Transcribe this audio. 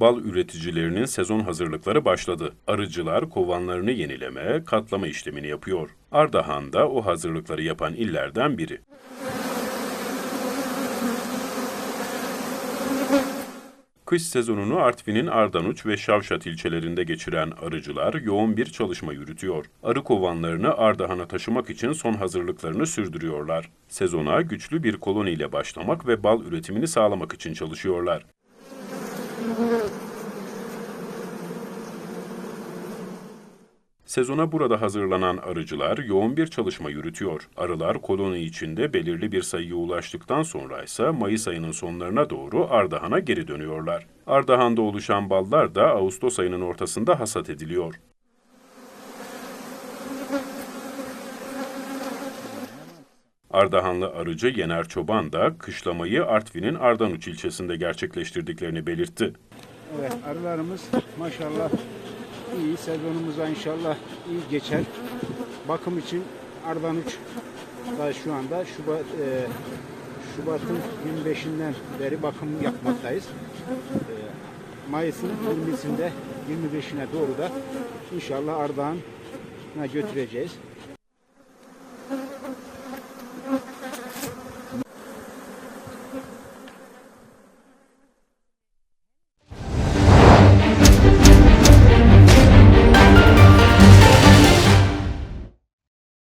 Bal üreticilerinin sezon hazırlıkları başladı. Arıcılar kovanlarını yenileme, katlama işlemini yapıyor. Ardahan da o hazırlıkları yapan illerden biri. Kış sezonunu Artvin'in Ardanuç ve Şavşat ilçelerinde geçiren arıcılar yoğun bir çalışma yürütüyor. Arı kovanlarını Ardahan'a taşımak için son hazırlıklarını sürdürüyorlar. Sezona güçlü bir koloniyle başlamak ve bal üretimini sağlamak için çalışıyorlar. Sezona burada hazırlanan arıcılar yoğun bir çalışma yürütüyor. Arılar koloni içinde belirli bir sayıya ulaştıktan sonra ise Mayıs ayının sonlarına doğru Ardahan'a geri dönüyorlar. Ardahan'da oluşan ballar da Ağustos ayının ortasında hasat ediliyor. Ardahanlı arıcı Yener Çoban da kışlamayı Artvin'in Ardanuç ilçesinde gerçekleştirdiklerini belirtti. Evet arılarımız maşallah iyi. Sezonumuza inşallah iyi geçer. Bakım için Ardanuç da şu anda Şubat e, Şubat'ın 25'inden beri bakım yapmaktayız. E, Mayıs'ın 20'sinde 25'ine doğru da inşallah Ardahan'a götüreceğiz.